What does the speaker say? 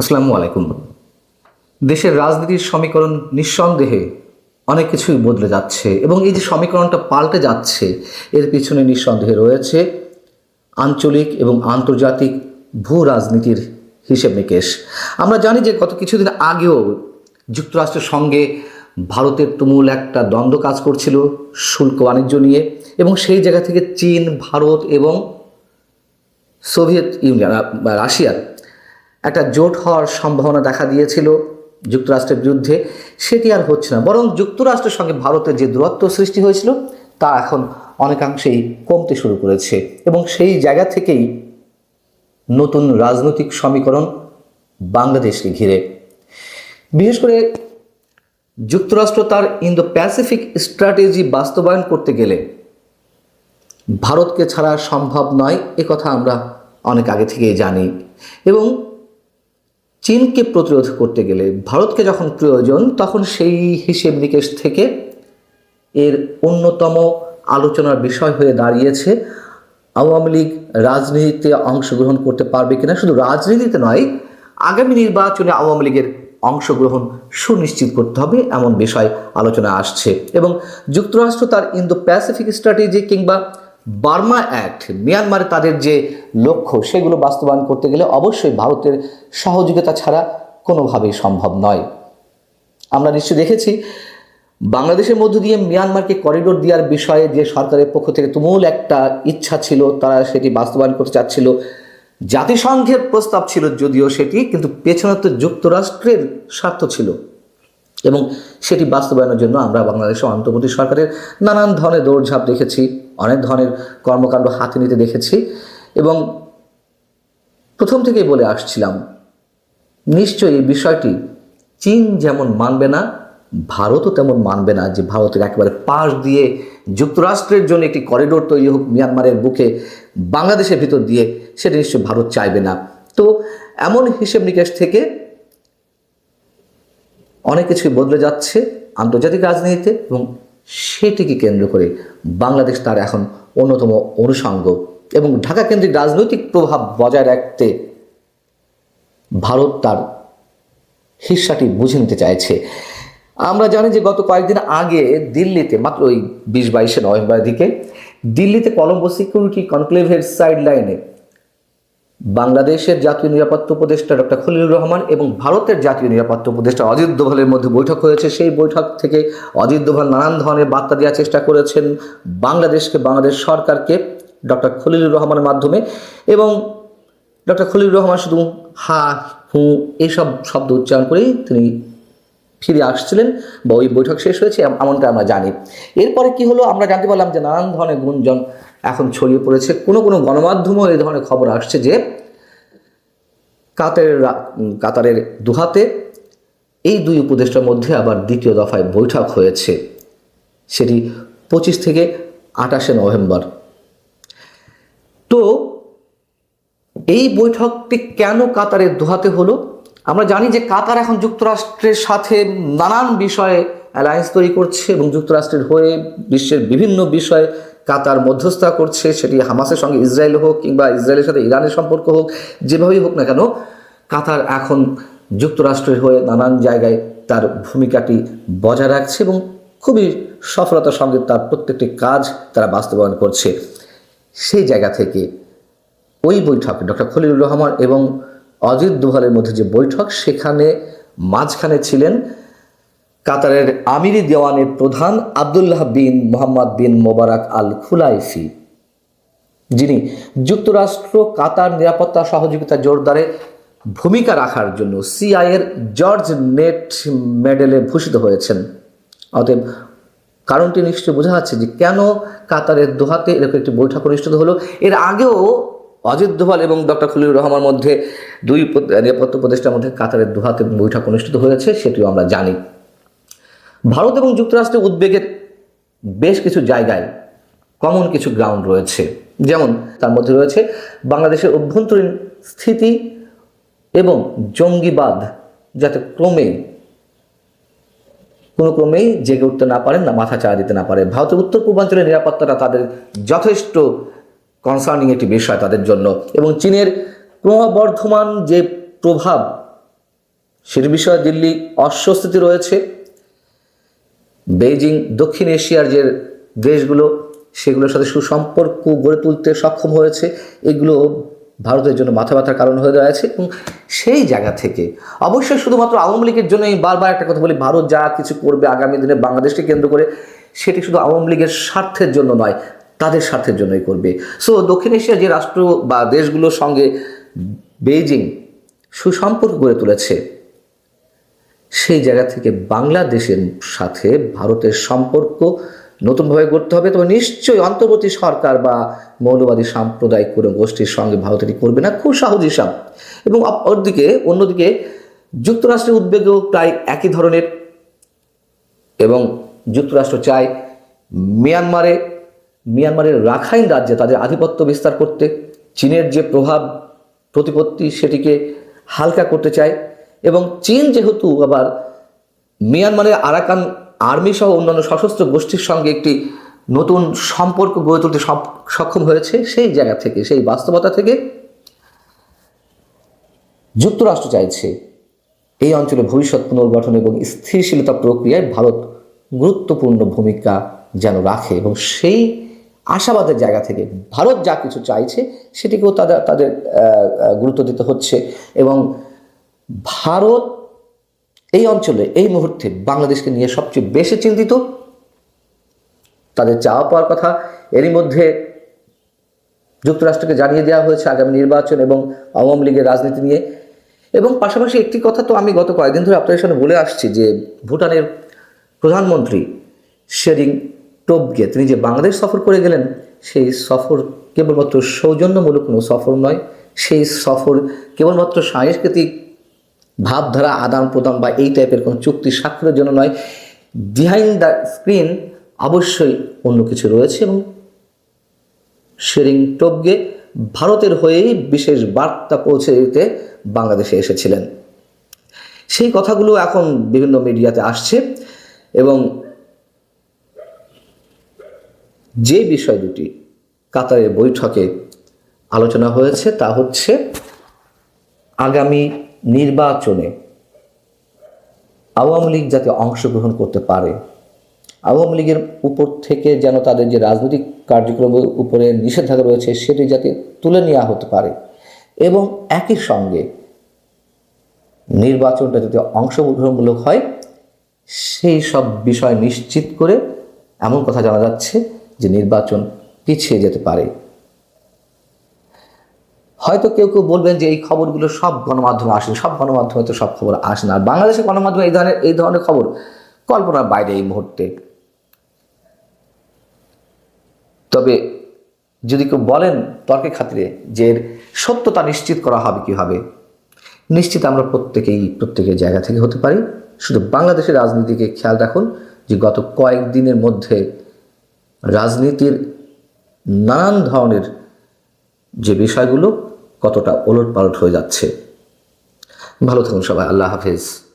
আসসালামু আলাইকুম। দেশের রাজনীতির সমীকরণ নিঃসন্দেহে অনেক কিছুই বদলে যাচ্ছে এবং এই যে সমীকরণটা পাল্টে যাচ্ছে, এর পিছনে নিঃসন্দেহে রয়েছে আঞ্চলিক এবং আন্তর্জাতিক ভূ রাজনীতির হিসেব নিকেশ। আমরা জানি যে গত কিছুদিন আগেও যুক্তরাষ্ট্রের সঙ্গে ভারতের তুমুল একটা দ্বন্দ্ব কাজ করছিল শুল্ক বাণিজ্য নিয়ে এবং সেই জায়গা থেকে চীন, ভারত এবং সোভিয়েত ইউনিয়ন রাশিয়ার একটা জোট হওয়ার সম্ভাবনা দেখা দিয়েছিল যুক্তরাষ্ট্রের বিরুদ্ধে। সেটি আর হচ্ছে না। বরং যুক্তরাষ্ট্রের সঙ্গে ভারতের যে দূরত্ব সৃষ্টি হয়েছিল, তা এখন অনেকাংশেই কমতে শুরু করেছে। এবং সেই জায়গা থেকেই নতুন রাজনৈতিক সমীকরণ বাংলাদেশকে ঘিরে। বিশেষ করে যুক্তরাষ্ট্র তার ইন্দো প্যাসিফিক স্ট্র্যাটেজি বাস্তবায়ন করতে গেলে ভারতকে ছাড়া সম্ভব নয়, এ কথা আমরা অনেক আগে থেকেই জানি। এবং চীনকে প্রতিরোধ করতে গেলে ভারতকে যখন প্রয়োজন, তখন সেই হিসেব নিকেশ থেকে এর অন্যতম আলোচনার বিষয় হয়ে দাঁড়িয়েছে, আওয়ামী লীগ রাজনীতিতে অংশগ্রহণ করতে পারবে কিনা। শুধু রাজনীতিতে নয়, আগামী নির্বাচনে আওয়ামী লীগের অংশগ্রহণ সুনিশ্চিত করতে হবে এমন বিষয় আলোচনা আসছে। এবং যুক্তরাষ্ট্র তার ইন্দো প্যাসিফিক স্ট্র্যাটেজি কিংবা বার্মা অ্যাক্ট, মিয়ানমারে তাদের যে লক্ষ্য, সেগুলো বাস্তবায়ন করতে গেলে অবশ্যই ভারতের সহযোগিতা ছাড়া কোনোভাবেই সম্ভব নয়। আমরা নিশ্চয়ই দেখেছি, বাংলাদেশের মধ্য দিয়ে মিয়ানমারকে করিডোর দেওয়ার বিষয়ে যে সরকারের পক্ষ থেকে তুমুল একটা ইচ্ছা ছিল, তারা সেটি বাস্তবায়ন করতে চাচ্ছিল। জাতিসংঘের প্রস্তাব ছিল যদিও সেটি, কিন্তু পেছনে তো যুক্তরাষ্ট্রের স্বার্থ ছিল। এবং সেটি বাস্তবায়নের জন্য আমরা বাংলাদেশের অন্তর্বর্তী সরকারের নানান ধরনের দৌড়ঝাঁপ দেখেছি, অনেক ধরনের কর্মকাণ্ড হাতে নিতে দেখেছি এবং প্রথম থেকেই বলে আসছিলাম, নিশ্চয়ই এই বিষয়টি চীন যেমন মানবে না, ভারতও তেমন মানবে না যে ভারতের একেবারে পাশ দিয়ে যুক্তরাষ্ট্রের জন্য একটি করিডোর তৈরি হোক মিয়ানমারের বুকে বাংলাদেশের ভিতর দিয়ে, সেটা নিশ্চয়ই ভারত চাইবে না। তো এমন হিসেব নিকেশ থেকে অনেক কিছুই বদলে যাচ্ছে আন্তর্জাতিক রাজনীতিতে এবং সেটিকে কেন্দ্র করে বাংলাদেশ তার এখন অন্যতম অনুষঙ্গ এবং ঢাকা কেন্দ্রিক রাজনৈতিক প্রভাব বজায় রাখতে ভারত তার হিস্সাটি বুঝে নিতে চাইছে। আমরা জানি যে গত কয়েকদিন আগে দিল্লিতে, মাত্র ওই বিশ বাইশে নভেম্বরের দিকে, দিল্লিতে কলম্বো সিকিউরিটি কনক্লেভের সাইড লাইনে বাংলাদেশের জাতীয় নিরাপত্তা উপদেষ্টা ডক্টর খলিলুর রহমান এবং ভারতের জাতীয় নিরাপত্তা উপদেষ্টা অজিত দোভালের মধ্যে বৈঠক হয়েছে। সেই বৈঠক থেকে অজিত দোভাল নানান ধরনের বার্তা দেওয়ার চেষ্টা করেছেন বাংলাদেশকে, বাংলাদেশ সরকারকে ডক্টর খলিলুর রহমানের মাধ্যমে এবং ডক্টর খলিলুর রহমান শুধু হা, হু এইসব শব্দ উচ্চারণ করেই তিনি ফিরে আসছিলেন বা ওই বৈঠক শেষ হয়েছে এম- এমনটা আমরা জানি। এরপরে কি হলো আমরা জানতে পারলাম যে নানান ধরনের গুঞ্জন এখন ছড়িয়ে পড়েছে। কোনো কোনো গণমাধ্যমও এই ধরনের খবর আসছে যে কাতারের কাতারের দুহাতে এই দুই উপদেষ্টার মধ্যে আবার দ্বিতীয় দফায় বৈঠক হয়েছে। সেটি পঁচিশ থেকে আঠাশে নভেম্বর। তো এই বৈঠকটি কেন কাতারের দোহাতে হলো? আমরা জানি যে কাতার এখন যুক্তরাষ্ট্রের সাথে নানান বিষয়ে অ্যালায়েন্স তৈরি করছে এবং যুক্তরাষ্ট্রের হয়ে বিশ্বের বিভিন্ন বিষয়ে কাতার মধ্যস্থতা করছে, সেটি হামাসের সঙ্গে ইসরায়েল হোক কিংবা ইসরায়েলের সাথে ইরানের সম্পর্ক হোক, যেভাবেই হোক না কেন, কাতার এখন যুক্তরাষ্ট্রের হয়ে নানান জায়গায় তার ভূমিকাটি বজায় রাখছে এবং খুবই সফলতার সঙ্গে তার প্রত্যেকটি কাজ তারা বাস্তবায়ন করছে। সেই জায়গা থেকে ওই বৈঠকে ডক্টর খলিলুর রহমান এবং অজিত দোভালের মধ্যে যে বৈঠক, সেখানে মাঝখানে ছিলেন কাতারের আমিরি দেওয়ানের প্রধান আবদুল্লাহ বিন মোহাম্মদ বিন মোবারক আল খুলাইফি। যিনি যুক্তরাষ্ট্র, কাতার নিরাপত্তা সহযোগিতা জোরদারে ভূমিকা রাখার জন্য সিআইয়ের জর্জ নেট মেডেলে ভূষিত হয়েছেন। অতএব কারণটি নিশ্চয়ই বোঝা যাচ্ছে যে কেন কাতারের দোহাতে এরকম একটি বৈঠক অনুষ্ঠিত হলো। এর আগেও অজিত দোভাল এবং ডক্টর খলিলুর রহমানের মধ্যে দুই নিরাপত্তা উপদেষ্টার মধ্যে কাতারের দোহাতে বৈঠক অনুষ্ঠিত হয়েছে, সেটিও আমরা জানি। ভারত এবং যুক্তরাষ্ট্রের উদ্বেগের বেশ কিছু জায়গায় কমন কিছু গ্রাউন্ড রয়েছে। যেমন তার মধ্যে রয়েছে বাংলাদেশের অভ্যন্তরীণ স্থিতি এবং জঙ্গিবাদ, যাতে ক্রমে, কোনো ক্রমেই জেগে উঠতে না পারেন না, মাথা চাড়া দিতে না পারে ভারতের উত্তর পূর্বাঞ্চলের নিরাপত্তাটা তাদের যথেষ্ট কনসার্নিং একটি বিষয় তাদের জন্য। এবং চীনের ক্রমবর্ধমান যে প্রভাব, সেটি বিষয়ে দিল্লি অস্বস্তিতে রয়েছে। বেইজিং, দক্ষিণ এশিয়ার যে দেশগুলো, সেগুলোর সাথে সুসম্পর্ক গড়ে তুলতে সক্ষম হয়েছে, এগুলো ভারতের জন্য মাথা ব্যথার কারণ হয়ে দাঁড়াচ্ছে এবং সেই জায়গা থেকে অবশ্যই শুধুমাত্র আওয়ামী লীগের জন্য বারবার একটা কথা বলি, ভারত যা কিছু করবে আগামী দিনে বাংলাদেশকে কেন্দ্র করে, সেটি শুধু আওয়ামী লীগের স্বার্থের জন্য নয়, তাদের স্বার্থের জন্যই করবে। সো দক্ষিণ এশিয়ার যে রাষ্ট্র বা দেশগুলোর সঙ্গে বেইজিং সুসম্পর্ক গড়ে তুলেছে সেই জায়গা থেকে বাংলাদেশের সাথে ভারতের সম্পর্ক নতুনভাবে গড়তে হবে। তবে নিশ্চয়ই অন্তর্বর্তী সরকার বা মৌলবাদী সাম্প্রদায়িক কোনো গোষ্ঠীর সঙ্গে ভারত এটি করবে না, খুব সহজ হিসাব। এবং অপরদিকে অন্যদিকে যুক্তরাষ্ট্রের উদ্বেগও প্রায় একই ধরনের। এবং যুক্তরাষ্ট্র চায় মিয়ানমারে, মিয়ানমারের রাখাইন রাজ্যে তাদের আধিপত্য বিস্তার করতে। চীনের যে প্রভাব, প্রতিপত্তি, সেটিকে হালকা করতে চায়। এবং চীন যেহেতু আবার মিয়ানমারের আরাকান আর্মি সহ অন্যান্য সশস্ত্র গোষ্ঠীর সঙ্গে একটি নতুন সম্পর্ক গড়ে তুলতে সক্ষম হয়েছে, সেই জায়গা থেকে, সেই বাস্তবতা থেকে যুক্তরাষ্ট্র চাইছে এই অঞ্চলে ভবিষ্যৎ পুনর্গঠন এবং স্থিরশীলতা প্রক্রিয়ায় ভারত গুরুত্বপূর্ণ ভূমিকা যেন রাখে এবং সেই আশাবাদের জায়গা থেকে ভারত যা কিছু চাইছে সেটিকেও তাদের তাদের গুরুত্ব দিতে হচ্ছে এবং ভারত এই অঞ্চলে, এই মুহূর্তে বাংলাদেশকে নিয়ে সবচেয়ে বেশি চিন্তিত, তাদের চাওয়া পাওয়ার কথা। এরই মধ্যে যুক্তরাষ্ট্রকে জানিয়ে দেওয়া হয়েছে আগামী নির্বাচন এবং আওয়ামী লীগের রাজনীতি নিয়ে। এবং পাশাপাশি একটি কথা তো আমি গত কয়েকদিন ধরে আপনাদের সামনে বলে আসছি যে, ভুটানের প্রধানমন্ত্রী শেরিং টোবগে তিনি যে বাংলাদেশ সফর করে গেলেন, সেই সফর কেবলমাত্র সৌজন্যমূলক কোনো সফর নয়, সেই সফর কেবলমাত্র সাংস্কৃতিক ভাবধারা, আদান প্রদান বা এই টাইপের কোনো চুক্তি স্বাক্ষরের জন্য নয়। বিহাইন্ড দ্য স্ক্রিন অবশ্যই অন্য কিছু রয়েছে এবং শেরিং টোবগে ভারতের হয়েই বিশেষ বার্তা পৌঁছে দিতে বাংলাদেশে এসেছিলেন। সেই কথাগুলো এখন বিভিন্ন মিডিয়াতে আসছে এবং যে বিষয় দুটি কাতারের বৈঠকে আলোচনা হয়েছে তা হচ্ছে, আগামী নির্বাচনে আওয়ামী লীগ যাতে অংশগ্রহণ করতে পারে, আওয়ামী লীগের উপর থেকে যেন তাদের যে রাজনৈতিক কার্যক্রমের উপরে নিষেধাজ্ঞা রয়েছে, সেটি যাতে তুলে নেওয়া হতে পারে। এবং একই সঙ্গে নির্বাচনটা যাতে অংশগ্রহণমূলক হয়, সেই সব বিষয় নিশ্চিত করে এমন কথা জানা যাচ্ছে যে নির্বাচন পিছিয়ে যেতে পারে। হয়তো কেউ কেউ বলবেন যে এই খবরগুলো সব গণমাধ্যমে আসে, সব গণমাধ্যমে তো সব খবর আসে না। বাংলাদেশের গণমাধ্যমে এই ধরনের এই ধরনের খবর কল্পনার বাইরে এই মুহূর্তে। তবে যদি কেউ বলেন তর্কের খাতিরে যে এর সত্যতা নিশ্চিত করা হবে কীভাবে, নিশ্চিত আমরা প্রত্যেকেই, প্রত্যেকের জায়গা থেকে হতে পারি। শুধু বাংলাদেশের রাজনীতিকে খেয়াল রাখুন যে গত কয়েকদিনের মধ্যে রাজনীতির নানান ধরনের যে বিষয়গুলো কতটা ওলট পালট হয়ে যাচ্ছে। ভালো থাকুন সবাই আল্লাহ হাফেজ।